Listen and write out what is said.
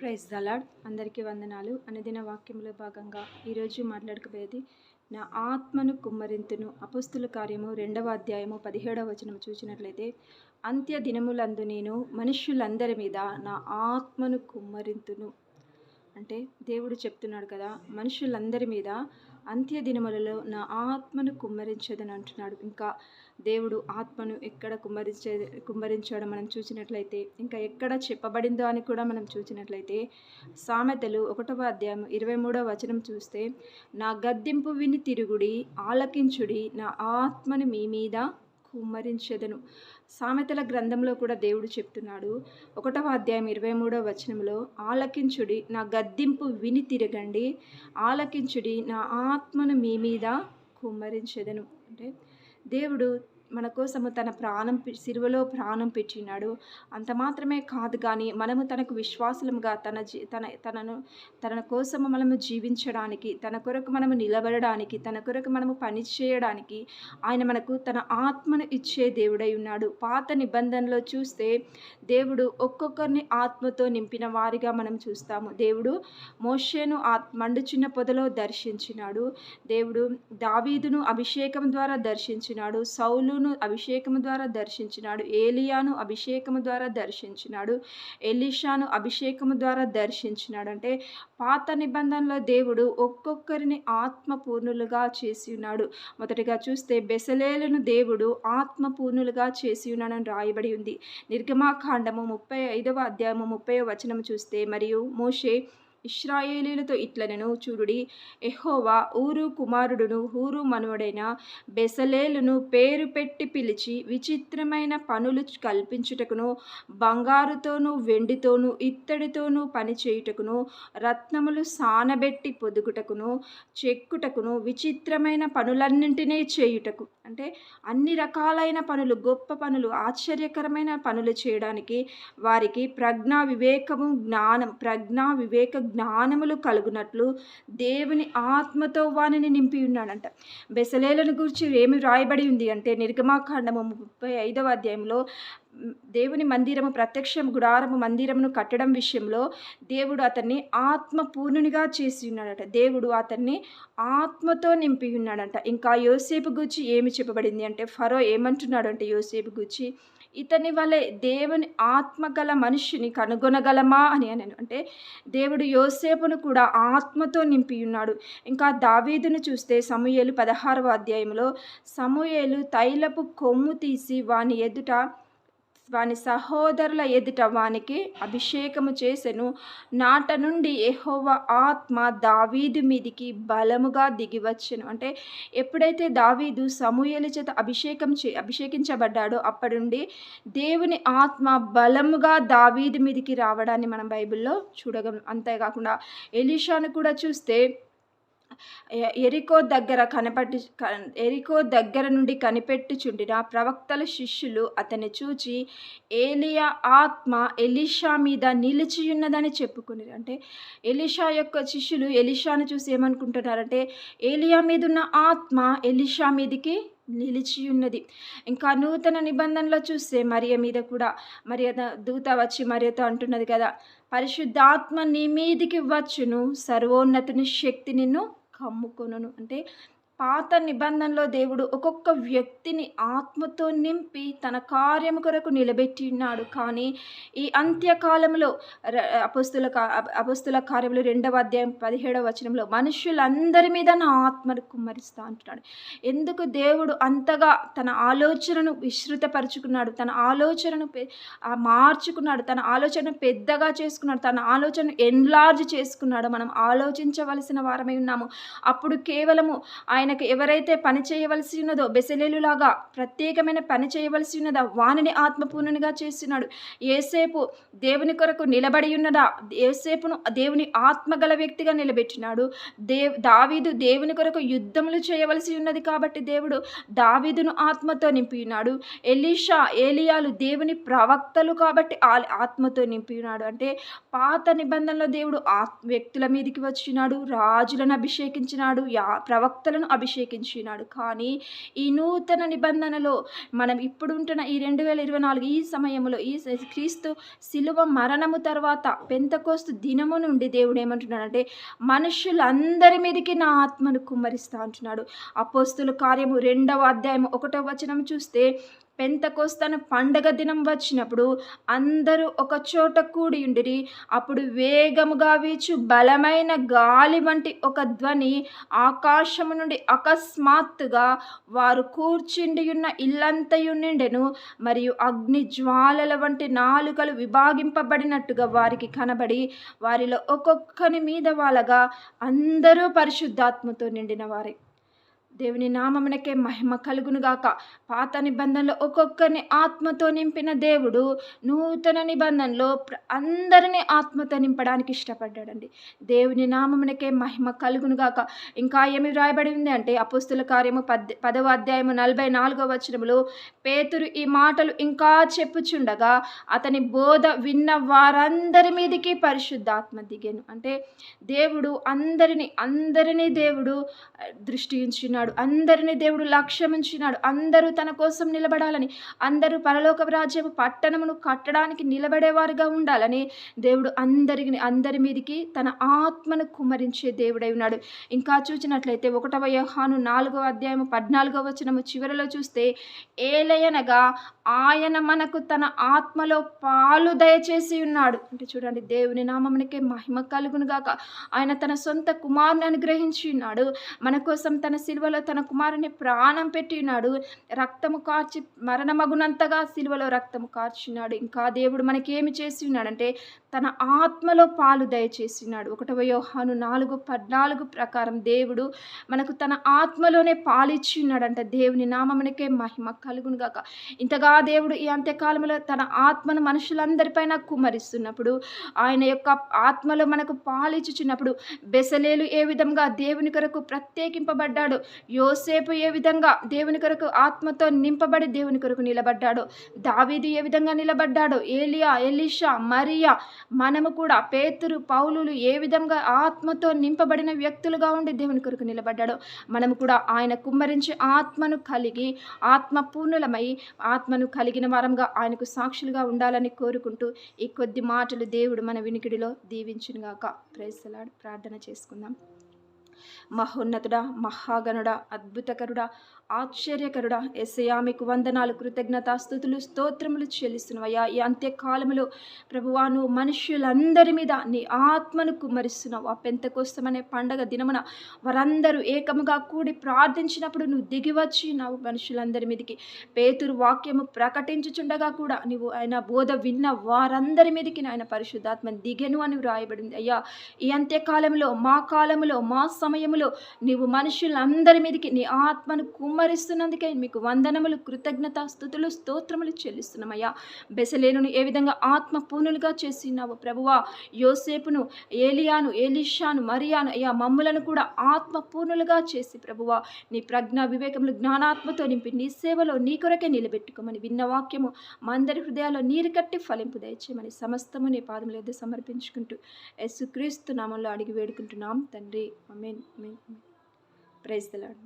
Praise the Lord అందరికీ వందనాలు. అనుదిన వాక్యంలో భాగంగా ఈరోజు మాట్లాడకపోయేది నా ఆత్మను కుమ్మరింతును. అపస్తుల కార్యము రెండవ అధ్యాయము పదిహేడవ వచనం చూసినట్లయితే అంత్య దినములందు నేను మనుష్యులందరి మీద నా ఆత్మను కుమ్మరింతును. అంటే దేవుడు చెప్తున్నాడు కదా మనుషులందరి మీద అంత్య దినములలో నా ఆత్మను కుమ్మరించదని అంటున్నాడు. ఇంకా దేవుడు ఆత్మను ఎక్కడ కుమ్మరించే కుమ్మరించాడో మనం చూసినట్లయితే ఇంకా ఎక్కడ చెప్పబడిందో అని కూడా మనం చూసినట్లయితే సామెతలు ఒకటవ అధ్యాయం ఇరవై మూడవ వచనం చూస్తే నా గద్దింపు విని తిరుగుడి ఆలకించుడి నా ఆత్మను మీ మీద కుమ్మరించెదను. సామెతల గ్రంథంలో కూడా దేవుడు చెప్తున్నాడు ఒకటవ అధ్యాయం ఇరవై మూడవ వచనంలో ఆలకించుడి నా గద్దింపు విని తిరగండి ఆలకించుడి నా ఆత్మను మీ మీద కుమ్మరించెదను. అంటే దేవుడు మన కోసము తన ప్రాణం పె- ప్రాణం పెట్టినాడు అంత మాత్రమే కాదు కానీ మనము తనకు విశ్వాసముగా తన జీ తన తనను తన కోసము మనము జీవించడానికి తన కొరకు మనము నిలబడడానికి తన కొరకు మనము పని చేయడానికి ఆయన మనకు తన ఆత్మను ఇచ్చే దేవుడై ఉన్నాడు. పాత నిబంధనలో చూస్తే దేవుడు ఒక్కొక్కరిని ఆత్మతో నింపిన వారిగా మనం చూస్తాము. దేవుడు మోషేను ఆత్ మండుచున్న పొదలో దర్శించినాడు. దేవుడు దావీదును అభిషేకం ద్వారా దర్శించినాడు. సౌలును అభిషేకము ద్వారా దర్శించినాడు. ఏలియాను అభిషేకము ద్వారా దర్శించినాడు. ఎలీషాను అభిషేకము ద్వారా దర్శించినాడు. అంటే పాత నిబంధనలో దేవుడు ఒక్కొక్కరిని ఆత్మపూర్ణులుగా చేసి ఉన్నాడు మొదటిగా చూస్తే బెసలేలను దేవుడు ఆత్మపూర్ణులుగా చేసి ఉన్నాడని రాయబడి ఉంది. నిర్గమాకాండము ముప్పై ఐదవ అధ్యాయము ముప్పై వచనం చూస్తే మరియు మోషే ఇస్రాయేలీలతో ఇట్లనెను చూడుడి. ఎహోవా ఊరు కుమారుడును ఊరు మనువడైన బెసలేలును పేరు పెట్టి పిలిచి విచిత్రమైన పనులు కల్పించుటకును బంగారుతోనూ వెండితోనూ ఇత్తడితోనూ పని చేయుటకును రత్నములు సానబెట్టి పొదుగుటకును చెక్కుటకును విచిత్రమైన పనులన్నింటినీ చేయుటకు. అంటే అన్ని రకాలైన పనులు గొప్ప పనులు ఆశ్చర్యకరమైన పనులు చేయడానికి వారికి ప్రజ్ఞా వివేకము జ్ఞానం ప్రజ్ఞా వివేక జ్ఞానములు కలుగునట్లు దేవుని ఆత్మతో వానిని నింపి ఉన్నాడంట. బెసలేలను గురించి ఏమి రాయబడి ఉంది అంటే నిర్గమాకాండము ముప్పై ఐదవ అధ్యాయంలో దేవుని మందిరము ప్రత్యక్షం గుడారము మందిరమును కట్టడం విషయంలో దేవుడు అతన్ని ఆత్మ పూర్ణునిగా చేసి ఉన్నాడట. దేవుడు అతన్ని ఆత్మతో నింపి ఉన్నాడంట. ఇంకా యోసేపు గురించి ఏమి చెప్పబడింది అంటే ఫరో ఏమంటున్నాడు అంటే యోసేపు గురించి ఇతని వలె దేవుని ఆత్మ గల మనిషిని కనుగొనగలమా అని అన్నాను అంటే దేవుడు యోసేపును కూడా ఆత్మతో నింపి ఉన్నాడు. ఇంకా దావీదును చూస్తే సమూయేలు పదహారవ అధ్యాయంలో సమూయేలు తైలపు కొమ్ము తీసి వాని ఎదుట వాని సహోదరుల ఎదుట వానికి అభిషేకము చేసెను. నాట నుండి ఎహోవ ఆత్మ దావీదు మీదికి బలముగా దిగివచ్చెను. అంటే ఎప్పుడైతే దావీదు సమూహల చేత అభిషేకం చే అభిషేకించబడ్డాడో అప్పటి నుండి దేవుని ఆత్మ బలముగా దావీదు మీదికి రావడాన్ని మనం బైబిల్లో చూడగలం. అంతేకాకుండా ఎలీషాను కూడా చూస్తే ఎరికో దగ్గర కనపట్టి ఎరికో దగ్గర నుండి కనిపెట్టుచుండిన ప్రవక్తల శిష్యులు అతన్ని చూచి ఏలియా ఆత్మ ఎలిషా మీద నిలిచియున్నదని చెప్పుకుని అంటే ఎలిషా యొక్క శిష్యులు ఎలిషాను చూసి ఏమనుకుంటున్నారంటే ఏలియా మీద ఉన్న ఆత్మ ఎలిషా మీదికి నిలిచి ఉన్నది ఇంకా నూతన నిబంధనలో చూస్తే మరియ మీద కూడా మరియ దూత వచ్చి మరియతో అంటున్నది కదా పరిశుద్ధాత్మ నీ మీదికి వచ్చును సర్వోన్నతుని శక్తి నిన్ను కమ్ముకొనను. అంటే పాత నిబంధనలో దేవుడు ఒక్కొక్క వ్యక్తిని ఆత్మతో నింపి తన కార్యము కొరకు నిలబెట్టి ఉన్నాడు కానీ ఈ అంత్యకాలంలో అపస్తుల అపస్తుల కార్యములు రెండవ అధ్యాయం పదిహేడవ వచనంలో మనుషులందరి మీద నా ఆత్మను కుమ్మరిస్తా అంటున్నాడు. ఎందుకు దేవుడు అంతగా తన ఆలోచనను విస్తృతపరుచుకున్నాడు? తన ఆలోచనను మార్చుకున్నాడు. తన ఆలోచనను పెద్దగా చేసుకున్నాడు. తన ఆలోచనను ఎన్లార్జ్ చేసుకున్నాడు. మనం ఆలోచించవలసిన వారమై ఉన్నాము. అప్పుడు కేవలము ఆయన ఆయనకు ఎవరైతే పని చేయవలసి ఉన్నదో బెసలేలులాగా ప్రత్యేకమైన పని చేయవలసి ఉన్నదా? వానిని ఆత్మపూర్ణునిగా చేస్తున్నాడు. ఏసేపు దేవుని కొరకు నిలబడి ఉన్నదా? ఏసేపును దేవుని ఆత్మగల వ్యక్తిగా నిలబెట్టినాడు. దేవ్ దావీదు దేవుని కొరకు యుద్ధములు చేయవలసి ఉన్నది కాబట్టి దేవుడు దావీదును ఆత్మతో నింపి ఉన్నాడు ఎలీషా ఏలియాలు దేవుని ప్రవక్తలు కాబట్టి ఆత్మతో నింపి ఉన్నాడు అంటే పాత నిబంధనలో దేవుడు ఆత్ వ్యక్తుల మీదకి వచ్చినాడు రాజులను అభిషేకించినాడు యా ప్రవక్తలను అభిషేకించినాడు. కానీ ఈ నూతన నిబంధనలో మనం ఇప్పుడు ఉంటున్న ఈ రెండు వేల ఇరవై నాలుగు ఈ సమయంలో ఈ క్రీస్తు శిలువ మరణము తర్వాత పెంతకోస్తు దినము నుండి దేవుడు ఏమంటున్నాడంటే మనుషులందరి మీదకి నా ఆత్మను కుమ్మరిస్తా అంటున్నాడు. అపోస్తుల కార్యము రెండవ అధ్యాయం ఒకటో వచనం చూస్తే పెంతకోస్తన పండగ దినం వచ్చినప్పుడు అందరూ ఒక చోట కూడి ఉండిరి అప్పుడు వేగముగా వీచు బలమైన గాలి వంటి ఒక ధ్వని ఆకాశము నుండి అకస్మాత్తుగా వారు కూర్చుండి ఉన్న ఇల్లంతయు నిండెను. మరియు అగ్ని జ్వాలల వంటి నాలుకలు విభాగింపబడినట్టుగా వారికి కనబడి వారిలో ఒక్కొక్కని మీద వాళ్ళగా అందరూ పరిశుద్ధాత్మతో నిండిన వారే. దేవుని నామమునకే మహిమ కలుగునుగాక. పాత నిబంధనలో ఒక్కొక్కరిని ఆత్మతో నింపిన దేవుడు నూతన నిబంధనలో అందరినీ ఆత్మతో నింపడానికి ఇష్టపడ్డాడండి. దేవుని నామమునకే మహిమ కలుగునుగాక. ఇంకా ఏమి వ్రాయబడి ఉంది అంటే అపుస్తుల కార్యము పద్ పదవ అధ్యాయము నలభై నాలుగవ వచనములు పేతురు ఈ మాటలు ఇంకా చెప్పుచుండగా అతని బోధ విన్న వారందరి మీదకి పరిశుద్ధాత్మ దిగాను. అంటే దేవుడు అందరినీ అందరినీ దేవుడు దృష్టించిన ఉంచున్నాడు అందరిని దేవుడు లక్ష్యమించినాడు. అందరూ తన కోసం నిలబడాలని అందరూ పరలోక రాజ్యపు పట్టణమును కట్టడానికి నిలబడేవారుగా ఉండాలని దేవుడు అందరికి అందరి మీదకి తన ఆత్మను కుమ్మరించే దేవుడై ఉన్నాడు. ఇంకా చూసినట్లయితే ఒకటవ యోహాను నాలుగవ అధ్యాయము పద్నాలుగవ వచనము చివరిలో చూస్తే ఏలయనగా ఆయన మనకు తన ఆత్మలో పాలు దయచేసి ఉన్నాడు. అంటే చూడండి దేవుని నామమునికే మహిమ కలుగును గాక. ఆయన తన సొంత కుమారుని అనుగ్రహించి ఉన్నాడు. మన కోసం తన సిలువలో తన కుమారుని ప్రాణం పెట్టి ఉన్నాడు. రక్తము కార్చి మరణమగునంతగా సిలువలో రక్తము కార్చున్నాడు ఇంకా దేవుడు మనకేమి చేసి ఉన్నాడంటే తన ఆత్మలో పాలు దయచేసి ఉన్నాడు. ఒకటవ యోహాను నాలుగు పద్నాలుగు ప్రకారం దేవుడు మనకు తన ఆత్మలోనే పాలిచ్చి ఉన్నాడంట. దేవుని నామమునికే మహిమ కలుగును గాక. ఇంతగా దేవుడు ఈ అంత్యకాలంలో తన ఆత్మను మనుషులందరిపైన కుమ్మరిస్తున్నప్పుడు ఆయన యొక్క ఆత్మలో మనకు పాలిచుచున్నప్పుడు బెసలేలు ఏ విధంగా దేవుని కొరకు ప్రత్యేకింపబడ్డాడు? యోసేపు ఏ విధంగా దేవుని కొరకు ఆత్మతో నింపబడి దేవుని కొరకు నిలబడ్డాడు? దావీదు ఏ విధంగా నిలబడ్డాడో? ఏలియా ఎలిషా మరియా మనము కూడా పేతురు పౌలులు ఏ విధంగా ఆత్మతో నింపబడిన వ్యక్తులుగా ఉండి దేవుని కొరకు నిలబడ్డాడు మనము కూడా ఆయన కుమ్మరించి ఆత్మను కలిగి ఆత్మ పూర్ణులమై ఆత్మను కలిగిన వారంగా ఆయనకు సాక్షులుగా ఉండాలని కోరుకుంటూ ఈ కొద్ది మాటలు దేవుడు మన వినికిడిలో దీవించునుగాక. ప్రేసలాడు ప్రార్థన చేసుకుందాం. మహోన్నతుడా మహాగణుడా అద్భుతకరుడా ఆశ్చర్యకరుడా. ఎస్సయా మీకు వందనాలు కృతజ్ఞత స్థుతులు స్తోత్రములు చెల్లిస్తున్నవయ్యా. ఈ అంత్యకాలములో ప్రభువా నువ్వు మనుషులందరి మీద నీ ఆత్మను కుమ్మరిస్తున్నావు. ఆ పెంతకోస్తమనే పండగ దినమున వారందరూ ఏకముగా కూడి ప్రార్థించినప్పుడు నువ్వు దిగివచ్చి నావు మనుషులందరి మీదకి. పేతురు వాక్యము ప్రకటించుచుండగా కూడా నువ్వు ఆయన బోధ విన్న వారందరి మీదకి నాయన పరిశుద్ధాత్మ దిగెను అని వ్రాయబడింది. అయ్యా ఈ అంత్యకాలంలో మా కాలంలో మా సమయంలో నీవు మనుషులందరి మీదకి నీ ఆత్మను కుమ్మరిస్తున్నందుకే మీకు వందనములు కృతజ్ఞత స్థుతులు స్తోత్రములు చెల్లిస్తున్నామయ్యా. బెసలేనును ఏ విధంగా ఆత్మ పూనులుగా చేసినావు ప్రభువా? యోసేపును ఏలియాను ఏలిషాను మరియాను అయ్యా మమ్ములను కూడా ఆత్మ పూర్ణులుగా చేసి ప్రభువా. నీ ప్రజ్ఞ వివేకములు జ్ఞానాత్మతో నింపి నీ సేవలో నీ కొరకే నిలబెట్టుకోమని విన్న వాక్యము మందరి అందరి హృదయాల్లో నీరు కట్టి ఫలింపు దయచేయమని సమస్తము నీ పాదముల ఎద్దు సమర్పించుకుంటూ యేసుక్రీస్తు నామంలో అడిగి వేడుకుంటున్నాం తండ్రి. అమేన్ అమేన్ ప్రైజ్ దలాడు